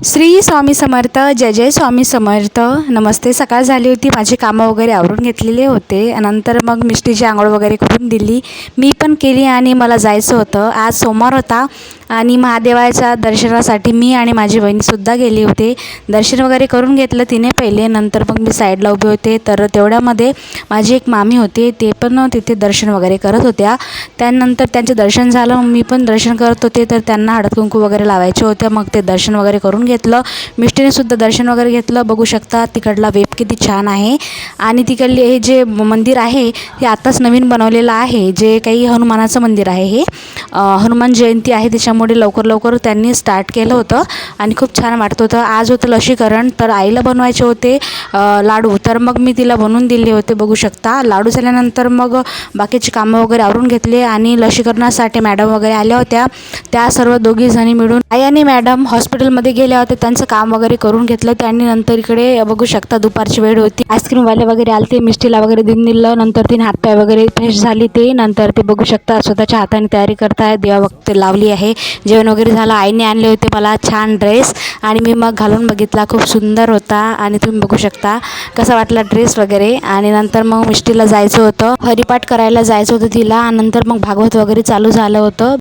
श्री स्वामी समर्थ जय जय स्वामी समर्थ. नमस्ते सकाळ झाली होती माझी कामं वगैरे आवरून घेतलेले होते. नंतर मग मिष्टीची आंघोळ वगैरे करून दिली. मी पण केली आणि मला जायचं होतं. आज सोमवार होता आणि महादेवाच्या दर्शनासाठी मी आणि माझी बहिणीसुद्धा गेली होते. दर्शन वगैरे करून घेतलं तिने पहिले. नंतर मग मी साईडला उभे होते. तर तेवढ्यामध्ये माझी एक मामी होती. ते पण तिथे दर्शन वगैरे करत होत्या. त्यानंतर त्यांचं दर्शन झालं. मी पण दर्शन करत होते. तर त्यांना हळद कुंकू वगैरे लावायचे होते. मग ते दर्शन वगैरे करून घेतलं. मिष्टीने सुद्धा दर्शन वगैरे घेतलं. बघू शकता तिकडला वेब किती छान आहे. आणि तिकडले हे जे मंदिर आहे हे आत्ताच नवीन बनवलेलं आहे. जे काही हनुमानाचं मंदिर आहे हे. हनुमान जयंती आहे त्याच्यामुळे लवकर लवकर त्यांनी स्टार्ट केलं होतं आणि खूप छान वाटत होतं. आज होतं लसीकरण तर आईला बनवायचे होते लाडू. तर मग मी तिला बनवून दिले होते बघू शकता. लाडू झाल्यानंतर मग बाकीची कामं वगैरे आवरून घेतले आणि लसीकरणासाठी मॅडम वगैरे आल्या होत्या. त्या सर्व दोघीजणी मिळून आई आणि मॅडम हॉस्पिटलमध्ये गेल्या होत्या. त्यांचं काम वगैरे करून घेतलं. त्यांनी नंतर इकडे बघू शकता दुपारची वेळ होती. आईस्क्रीमवाले वगैरे आले ते मिस्टीला वगैरे देऊन दिलं. नंतर तिने हातपाय वगैरे फ्रेश झाली ते. नंतर ते बघू शकता स्वतःच्या हाताने तयारी आहे देवा वक्त लावली आहे. जेवण वगैरे झालं आईने आणले होते मला छान ड्रेस आणि मी मग घालून बघितला खूप सुंदर होता आणि तुम्ही बघू शकता कसा वाटला ड्रेस वगैरे. आणि नंतर मग मिष्टीला जायचं होतं हरिपाठ करायला जायचं होतं तिला नंतर मग भागवत वगैरे चालू झालं होतं.